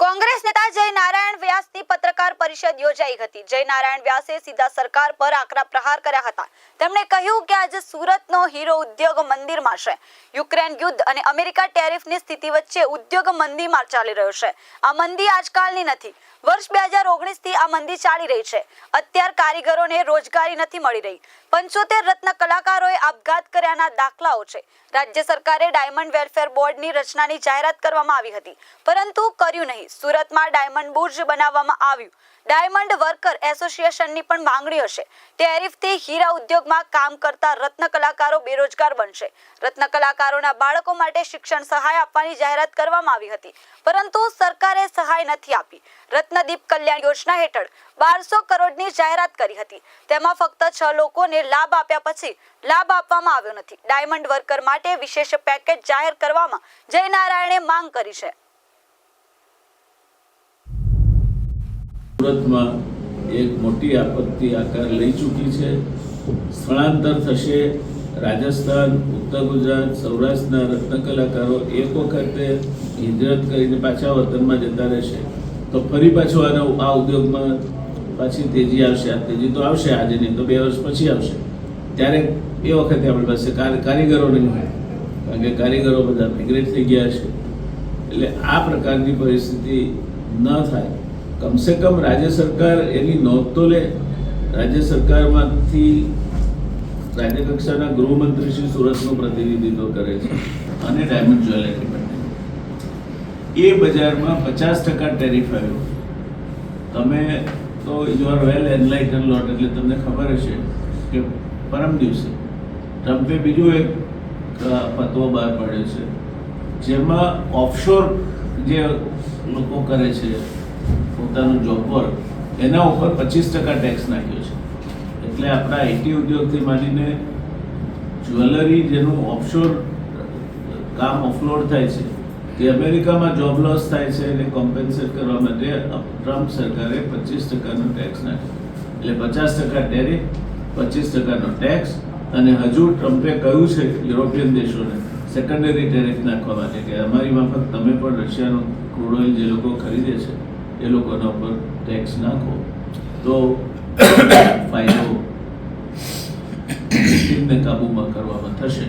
કોંગ્રેસ નેતા જય નારાયણ વ્યાસની પત્રકાર પરિષદ યોજાઈ હતી. જય નારાયણ વ્યાસે સીધા સરકાર પર આકરા પ્રહાર કર્યા હતા. તેમણે કહ્યું કે આજે સુરતનો હીરો ઉદ્યોગ મંદિરમાં છે. યુક્રેન યુદ્ધ અને અમેરિકા ટેરિફની સ્થિતિ વચ્ચે ઉદ્યોગ મંદીમાં ચાલી રહ્યો છે. આ મંદી આજકાલની નથી. વર્ષ બે હજાર ઓગણીસથી આ મંદી ચાલી રહી છે. અત્યાર કારીગરોને રોજગારી નથી મળી રહી. પંચોતેર રત્ન કલાકારોએ આપઘાત કર્યાના દાખલાઓ છે. રાજ્ય સરકારે ડાયમંડ વેલફેર બોર્ડની રચનાની જાહેરાત કરવામાં આવી હતી. પરંતુ કર્યું નહીં. સુરતમાં ડાયમંડ બુર્જ બનાવવામાં આવ્યું. ડાયમંડ વર્કર એસોસિએશનની પણ માંગણી હશે. ટેરિફથી હીરા ઉદ્યોગમાં કામ કરતા રત્ન કલાકારો બેરોજગાર બનશે. રત્ન કલાકારોના બાળકો માટે શિક્ષણ સહાય આપવાની જાહેરાત કરવામાં આવી હતી. પરંતુ સરકારે સહાય નથી આપી. રત્નદીપ કલ્યાણ યોજના હેઠળ બારસો કરોડની જાહેરાત કરી હતી. તેમાં ફક્ત છ લોકોને લાભ આપ્યા પછી લાભ આપવામાં આવ્યો નથી. ડાયમંડ વર્કર માટે વિશેષ પેકેજ જાહેર કરવામાં જય નારાયણે માંગ કરી છે. સુરતમાં એક મોટી આપત્તિ આકાર લઈ ચૂકી છે. સ્થળાંતર થશે રાજસ્થાન, ઉત્તર ગુજરાત, સૌરાષ્ટ્રના રત્નકલાકારો એક વખતે હિજરત કરીને પાછા વતનમાં જતા રહેશે. તો ફરી પાછું આનો આ ઉદ્યોગમાં પાછી તેજી આવશે. આ તેજી તો આવશે આજે નહીં, તો બે વર્ષ પછી આવશે. ત્યારે એ વખતે આપણી પાસે કાર- કારીગરો નહીં હોય. કારણ કે કારીગરો બધા મિગ્રેટ થઈ ગયા છે. એટલે આ પ્રકારની પરિસ્થિતિ ન થાય. કમસે કમ રાજ્ય સરકાર એની નોંધ તો લે. રાજ્ય સરકારમાંથી રાજ્ય કક્ષાના ગૃહમંત્રી શ્રી સુરતનું પ્રતિનિધિત્વ કરે છે અને ડાયમંડ જ્વેલરી એ બજારમાં પચાસ ટકા ટેરિફ આવ્યો. તમે તો you are well enlighten lot એટલે તમને ખબર હશે કે પરમ દિવસે ટ્રમ્પે બીજું એક અ, ફતવો બહાર પાડ્યો છે. જેમાં ઓફશોર જે લોકો કરે છે પોતાનું જોબ વર્ક એના ઉપર પચીસ ટકા ટેક્સ નાખ્યો છે. એટલે આપણા આઈટી ઉદ્યોગથી માંડીને જ્વેલરી જેનું ઓફશોર કામ ઓફલોડ થાય છે, તે અમેરિકામાં જોબ લોસ થાય છે એને કોમ્પેન્સેટ કરવા માટે ટ્રમ્પ સરકારે પચીસ ટકાનો ટેક્સ નાખ્યો. એટલે પચાસ ટકા ટેરિફ પચીસ ટકાનો ટેક્સ અને હજુ ટ્રમ્પે કહ્યું છે યુરોપિયન દેશોને સેકન્ડરી ટેરિફ નાખવા માટે કે અમારી માફક તમે પણ રશિયાનો ક્રૂડ ઓઇલ જે લોકો ખરીદે છે એ લોકોના ઉપર ટેક્સ નાખો તો ફાયદો કાબૂમાં કરવામાં થશે